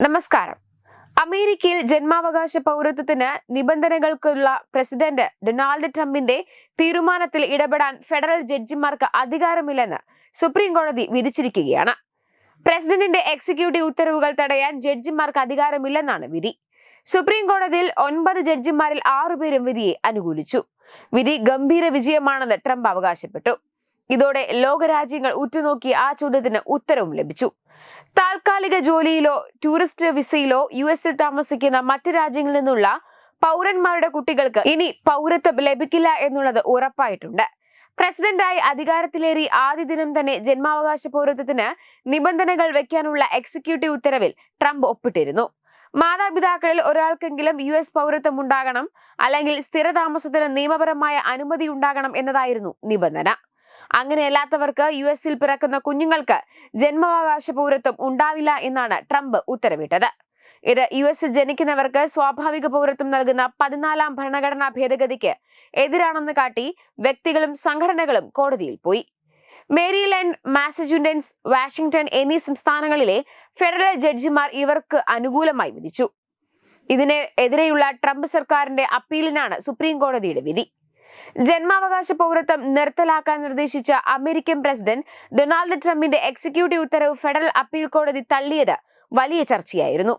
നമസ്കാരം. അമേരിക്കയിൽ ജന്മാവകാശ പൗരത്വത്തിന് നിബന്ധനകൾക്കുള്ള president Donald ട്രംപിന്റെ തീരുമാനത്തിൽ ഇടപെടാൻ ഫെഡറൽ ജഡ്ജിമാർക്ക് അധികാരമില്ലെന്ന് സുപ്രീം കോടതി വിധിച്ചിരിക്കുകയാണ്. പ്രസിഡന്റിന്റെ എക്സിക്യൂട്ടീവ് ഉത്തരവുകൾ തടയാൻ ജഡ്ജിമാർക്ക് അധികാരമില്ലെന്നാണ് വിധി. സുപ്രീം കോടതിയിൽ ഒൻപത് ജഡ്ജിമാരിൽ ആറുപേരും വിധിയെ അനുകൂലിച്ചു. വിധി ഗംഭീര വിജയമാണെന്ന് ട്രംപ് അവകാശപ്പെട്ടു. ഇതോടെ ലോകരാജ്യങ്ങൾ ഉറ്റുനോക്കി ആ ചോദ്യത്തിന് ഉത്തരവും ലഭിച്ചു. താൽക്കാലിക ജോലിയിലോ ടൂറിസ്റ്റ് വിസയിലോ യു എസിൽ താമസിക്കുന്ന മറ്റ് രാജ്യങ്ങളിൽ നിന്നുള്ള പൗരന്മാരുടെ കുട്ടികൾക്ക് ഇനി പൗരത്വം ലഭിക്കില്ല എന്നുള്ളത് ഉറപ്പായിട്ടുണ്ട്. പ്രസിഡന്റായി അധികാരത്തിലേറി ആദ്യ ദിനം തന്നെ ജന്മാവകാശ പൗരത്വത്തിന് നിബന്ധനകൾ വെക്കാനുള്ള എക്സിക്യൂട്ടീവ് ഉത്തരവിൽ ട്രംപ് ഒപ്പിട്ടിരുന്നു. മാതാപിതാക്കളിൽ ഒരാൾക്കെങ്കിലും യു എസ് പൗരത്വം ഉണ്ടാകണം അല്ലെങ്കിൽ സ്ഥിരതാമസത്തിന് നിയമപരമായ അനുമതി ഉണ്ടാകണം എന്നതായിരുന്നു നിബന്ധന. അങ്ങനെയല്ലാത്തവർക്ക് യു എസിൽ പിറക്കുന്ന കുഞ്ഞുങ്ങൾക്ക് ജന്മാവകാശ പൗരത്വം ഉണ്ടാവില്ല എന്നാണ് ട്രംപ് ഉത്തരവിട്ടത്. ഇത് യു എസിൽ ജനിക്കുന്നവർക്ക് സ്വാഭാവിക പൗരത്വം നൽകുന്ന പതിനാലാം ഭരണഘടനാ ഭേദഗതിക്ക് എതിരാണെന്ന് കാട്ടി വ്യക്തികളും സംഘടനകളും കോടതിയിൽ പോയി. മേരിലാൻഡ് മാസച്യൂസെറ്റ്സ് വാഷിംഗ്ടൺ എന്നീ സംസ്ഥാനങ്ങളിലെ ഫെഡറൽ ജഡ്ജിമാർ ഇവർക്ക് അനുകൂലമായി വിധിച്ചു. ഇതിന് എതിരെയുള്ള ട്രംപ് സർക്കാരിന്റെ അപ്പീലിനാണ് സുപ്രീം കോടതിയുടെ വിധി. ജന്മാവകാശ പൗരത്വം നിർത്തലാക്കാൻ നിർദ്ദേശിച്ച അമേരിക്കൻ പ്രസിഡന്റ് ഡൊണാൾഡ് ട്രംപിന്റെ എക്സിക്യൂട്ടീവ് ഉത്തരവ് ഫെഡറൽ അപ്പീൽ കോടതി തള്ളിയത് വലിയ ചർച്ചയായിരുന്നു.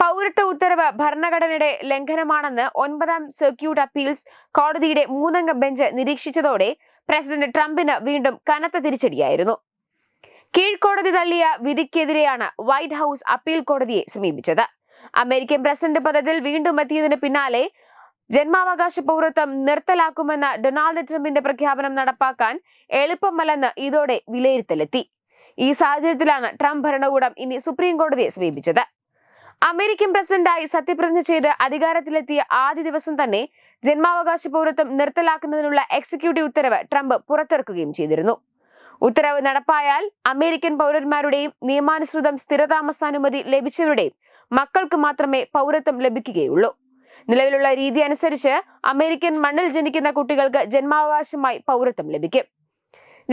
പൗരത്വ ഉത്തരവ് ഭരണഘടനയുടെ ലംഘനമാണെന്ന് ഒൻപതാം സർക്യൂട്ട് അപ്പീൽസ് കോടതിയുടെ മൂന്നംഗ ബെഞ്ച് നിരീക്ഷിച്ചതോടെ പ്രസിഡന്റ് ട്രംപിന് വീണ്ടും കനത്ത തിരിച്ചടിയായിരുന്നു. കീഴ്ക്കോടതി തള്ളിയ വിധിക്കെതിരെയാണ് വൈറ്റ് ഹൌസ് അപ്പീൽ കോടതിയെ സമീപിച്ചത്. അമേരിക്കൻ പ്രസിഡന്റ് പദത്തിൽ വീണ്ടും എത്തിയതിന് പിന്നാലെ ജന്മാവകാശ പൗരത്വം നിർത്തലാക്കുമെന്ന ഡൊണാൾഡ് ട്രംപിന്റെ പ്രഖ്യാപനം നടപ്പാക്കാൻ എളുപ്പമല്ലെന്ന് ഇതോടെ വിലയിരുത്തലെത്തി. ഈ സാഹചര്യത്തിലാണ് ട്രംപ് ഭരണകൂടം ഇനി സുപ്രീം കോടതിയെ സമീപിച്ചത്. അമേരിക്കൻ പ്രസിഡന്റായി സത്യപ്രതിജ്ഞ ചെയ്ത് അധികാരത്തിലെത്തിയ ആദ്യ ദിവസം തന്നെ ജന്മാവകാശ പൗരത്വം നിർത്തലാക്കുന്നതിനുള്ള എക്സിക്യൂട്ടീവ് ഉത്തരവ് ട്രംപ് പുറത്തിറക്കുകയും ചെയ്തിരുന്നു. ഉത്തരവ് നടപ്പായാൽ അമേരിക്കൻ പൗരന്മാരുടെയും നിയമാനുസൃതം സ്ഥിരതാമസാനുമതി ലഭിച്ചവരുടെയും മക്കൾക്ക് മാത്രമേ പൗരത്വം ലഭിക്കുകയുള്ളൂ. നിലവിലുള്ള രീതി അനുസരിച്ച് അമേരിക്കൻ മണ്ണിൽ ജനിക്കുന്ന കുട്ടികൾക്ക് ജന്മാവകാശമായി പൗരത്വം ലഭിക്കും.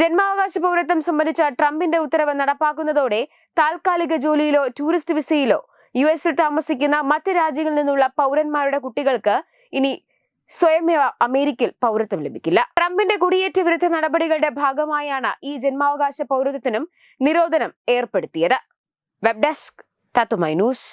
ജന്മാവകാശ പൗരത്വം സംബന്ധിച്ച ട്രംപിന്റെ ഉത്തരവ് നടപ്പാക്കുന്നതോടെ താൽക്കാലിക ജോലിയിലോ ടൂറിസ്റ്റ് വിസയിലോ യു എസിൽ താമസിക്കുന്ന മറ്റ് രാജ്യങ്ങളിൽ നിന്നുള്ള പൗരന്മാരുടെ കുട്ടികൾക്ക് ഇനി സ്വയമേവ അമേരിക്കയിൽ പൗരത്വം ലഭിക്കില്ല. ട്രംപിന്റെ കുടിയേറ്റ വിരുദ്ധ നടപടികളുടെ ഭാഗമായാണ് ഈ ജന്മാവകാശ പൗരത്വത്തിനും നിരോധനം ഏർപ്പെടുത്തിയത്. വെബ് ഡെസ്ക് തത്തുമൈ ന്യൂസ്.